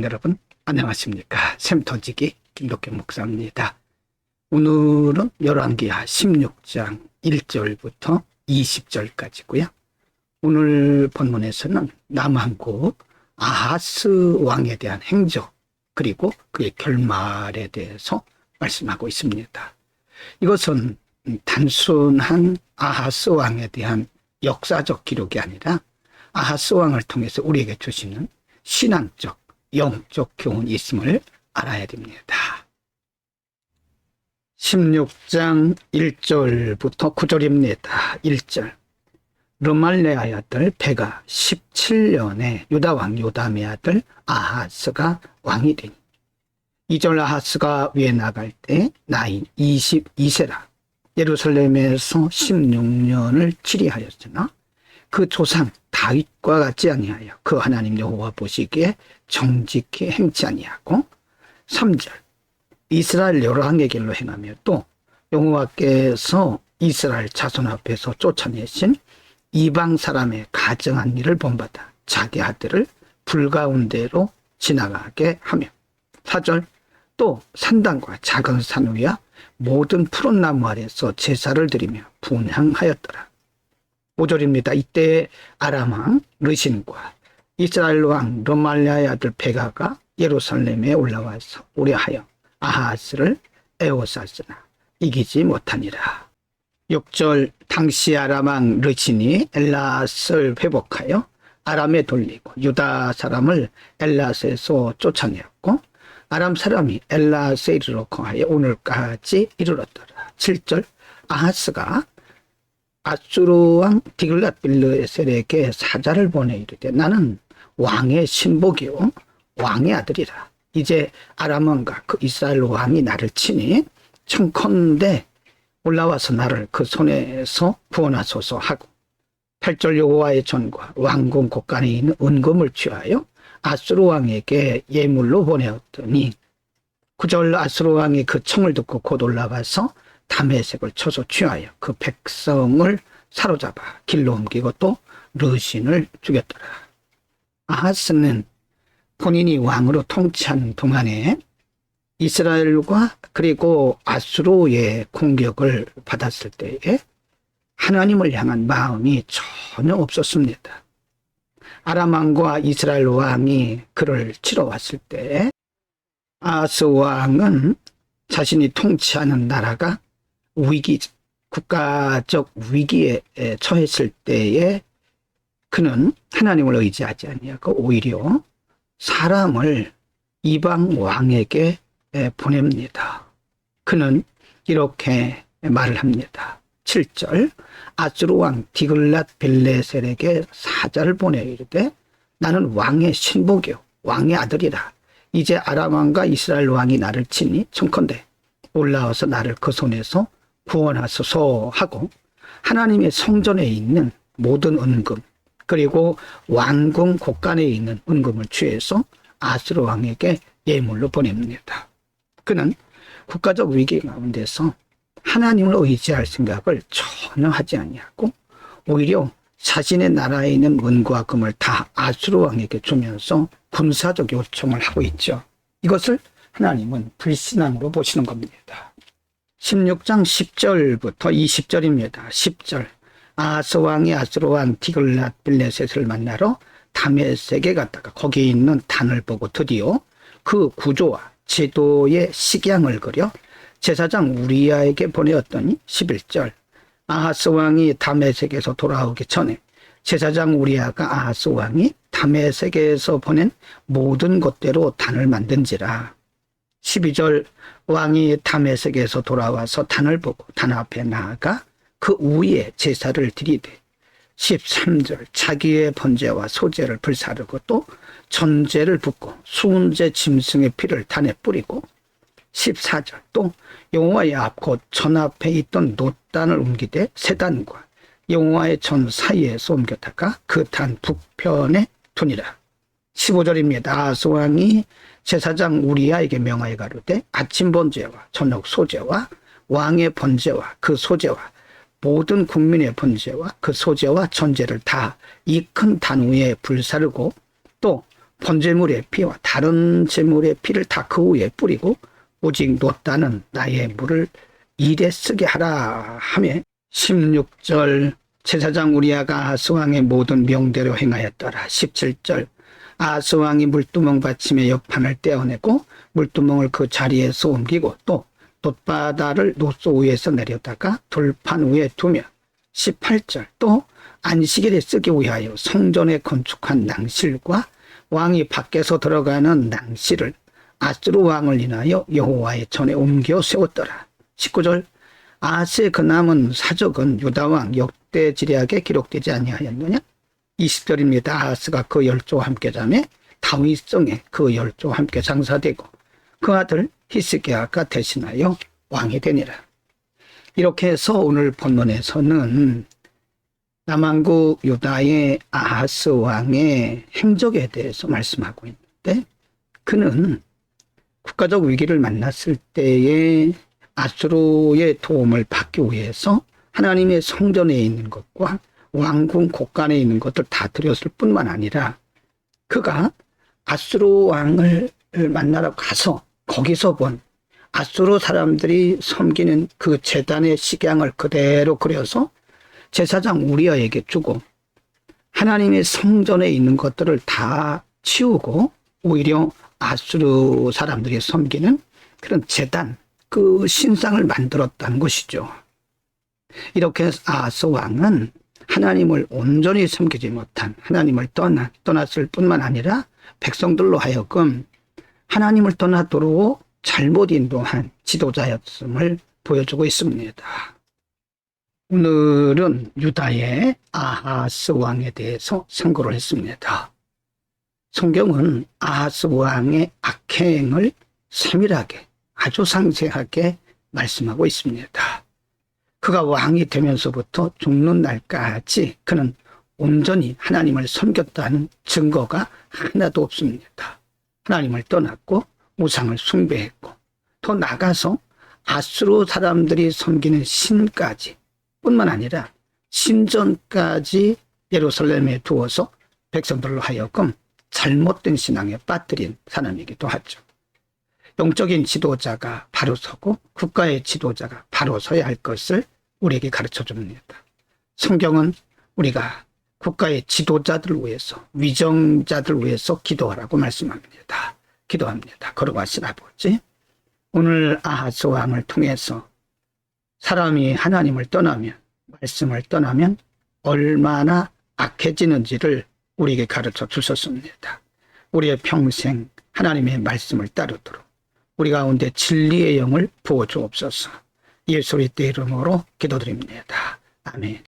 여러분 안녕하십니까 샘터지기 김덕현 목사입니다. 오늘은 열왕기하 16장 1절부터 20절까지고요. 오늘 본문에서는 남한국 아하스 왕에 대한 행적 그리고 그의 결말에 대해서 말씀하고 있습니다. 이것은 단순한 아하스 왕에 대한 역사적 기록이 아니라 아하스 왕을 통해서 우리에게 주시는 신앙적 영적 교훈이 있음을 알아야 됩니다. 16장 1절부터 9절입니다. 1절. 르말레아의 아들 베가 17년에 유다왕 요담의 아들 아하스가 왕이 되니 2절 아하스가 위에 나갈 때 나이 22세라 예루살렘에서 16년을 치리하였으나 그 조상 다윗과 같지 아니하여 그 하나님 여호와 보시기에 정직히 행치 아니하고 3절 이스라엘 항의 길로 행하며 또 여호와께서 이스라엘 자손 앞에서 쫓아내신 이방 사람의 가정한 일을 본받아 자기 아들을 불가운데로 지나가게 하며 4절 또 산당과 작은 산 위와 모든 푸른 나무 아래서 제사를 드리며 분향하였더라. 5절입니다. 이때 아람왕 르신과 이스라엘 왕 르말리아의 아들 베가가 예루살렘에 올라와서 우려하여 아하스를 에워쌌으나 이기지 못하니라. 6절 당시 아람왕 르신이 엘라스를 회복하여 아람에 돌리고 유다 사람을 엘라스에서 쫓아내었고 아람 사람이 엘라스에 이르러 거하여 오늘까지 이르렀더라. 7절 아하스가 아수르 왕 디글랏 빌르에셀에게 사자를 보내 이르되 나는 왕의 신복이요 왕의 아들이라. 이제 아람 왕과 그 이스라엘 왕이 나를 치니 청컨대 올라와서 나를 그 손에서 구원하소서 하고 8절 여호와의 전과 왕궁 곳간에 있는 은금을 취하여 아수르 왕에게 예물로 보내었더니 9절 아수르 왕이 그 청을 듣고 곧 올라가서 담에색을 쳐서 취하여 그 백성을 사로잡아 길로 옮기고 또 르신을 죽였더라. 아하스는 본인이 왕으로 통치하는 동안에 이스라엘과 그리고 아수르의 공격을 받았을 때에 하나님을 향한 마음이 전혀 없었습니다. 아람 왕과 이스라엘 왕이 그를 치러 왔을 때 아스 왕은 자신이 통치하는 나라가 위기, 국가적 위기에 처했을 때에 그는 하나님을 의지하지 아니하고 오히려 사람을 이방 왕에게 보냅니다. 그는 이렇게 말을 합니다. 7절 아수르 왕 디글랏 빌레셀에게 사자를 보내 이르되 나는 왕의 신복이요 왕의 아들이라 이제 아람 왕과 이스라엘 왕이 나를 치니 청컨대 올라와서 나를 그 손에서 구원하소서 하고 하나님의 성전에 있는 모든 은금 그리고 왕궁 곳간에 있는 은금을 취해서 아수르 왕에게 예물로 보냅니다. 그는 국가적 위기 가운데서 하나님을 의지할 생각을 전혀 하지 아니하고 오히려 자신의 나라에 있는 은과 금을 다 아수르 왕에게 주면서 군사적 요청을 하고 있죠. 이것을 하나님은 불신앙으로 보시는 겁니다. 16장 10절부터 20절입니다. 10절. 아하스 왕이 아수르 왕 티글랏 빌레셋을 만나러 다메섹에 갔다가 거기에 있는 단을 보고 드디어 그 구조와 제도의 식양을 그려 제사장 우리야에게 보내었더니 11절. 아하스 왕이 다메섹에서 돌아오기 전에 제사장 우리야가 아하스 왕이 다메섹에서 보낸 모든 것대로 단을 만든지라. 12절 왕이 다메섹에서 돌아와서 단을 보고 단 앞에 나아가 그 위에 제사를 드리되 13절 자기의 번제와 소제를 불사르고 또 전제를 붓고 수은제 짐승의 피를 단에 뿌리고 14절 또 여호와의 앞곧 전 앞에 있던 노단을 옮기되 세단과 여호와의 전 사이에서 옮겼다가 그 단 북편에 두니라 15절입니다. 아스 왕이 제사장 우리야에게 명하여 가로되 아침 번제와 저녁 소제와 왕의 번제와 그 소제와 모든 국민의 번제와 그 소제와 전제를 다 이 큰 단 위에 불사르고 또 번제물의 피와 다른 제물의 피를 다 그 위에 뿌리고 오직 놓다는 나의 물을 일에 쓰게 하라 하며 16절 제사장 우리아가 아하스왕의 모든 명대로 행하였더라 17절 아하스왕이 물두멍 받침의 옆판을 떼어내고 물두멍을 그 자리에서 옮기고 또 돛바다를 노소 위에서 내려다가 돌판 위에 두며 18절 또 안식일에 쓰기 위하여 성전에 건축한 낭실과 왕이 밖에서 들어가는 낭실을 아스루 왕을 인하여 여호와의 전에 옮겨 세웠더라. 19절 아스의 그 남은 사적은 유다왕 역대지략에 기록되지 아니하였느냐? 20절입니다. 아스가 그 열조와 함께 자매 다윗성에 그 열조와 함께 장사되고 그 아들 히스기야가 대신하여 왕이 되니라. 이렇게 해서 오늘 본문에서는 남왕국 유다의 아하스 왕의 행적에 대해서 말씀하고 있는데 그는 국가적 위기를 만났을 때에 아수르의 도움을 받기 위해서 하나님의 성전에 있는 것과 왕궁 곳간에 있는 것들 다 드렸을 뿐만 아니라 그가 아수르 왕을 만나러 가서 거기서 본 아수르 사람들이 섬기는 그 재단의 식양을 그대로 그려서 제사장 우리아에게 주고 하나님의 성전에 있는 것들을 다 치우고 오히려 아수르 사람들이 섬기는 그런 재단, 그 신상을 만들었다는 것이죠. 이렇게 아하스 왕은 하나님을 온전히 섬기지 못한 하나님을 떠나, 떠났을 뿐만 아니라 백성들로 하여금 하나님을 떠나도록 잘못 인도한 지도자였음을 보여주고 있습니다. 오늘은 유다의 아하스 왕에 대해서 상고를 했습니다. 성경은 아하스 왕의 악행을 세밀하게 아주 상세하게 말씀하고 있습니다. 그가 왕이 되면서부터 죽는 날까지 그는 온전히 하나님을 섬겼다는 증거가 하나도 없습니다. 하나님을 떠났고 우상을 숭배했고 더 나가서 아수르 사람들이 섬기는 신까지 뿐만 아니라 신전까지 예루살렘에 두어서 백성들로 하여금 잘못된 신앙에 빠뜨린 사람이기도 하죠. 영적인 지도자가 바로 서고 국가의 지도자가 바로 서야 할 것을 우리에게 가르쳐 줍니다. 성경은 우리가 국가의 지도자들 위해서 위정자들 위해서 기도하라고 말씀합니다. 기도합니다. 걸어가신 아버지 오늘 아하스 왕을 통해서 사람이 하나님을 떠나면 말씀을 떠나면 얼마나 악해지는지를 우리에게 가르쳐 주셨습니다. 우리의 평생 하나님의 말씀을 따르도록 우리 가운데 진리의 영을 부어 주옵소서. 예수의 이름으로 기도드립니다. 아멘.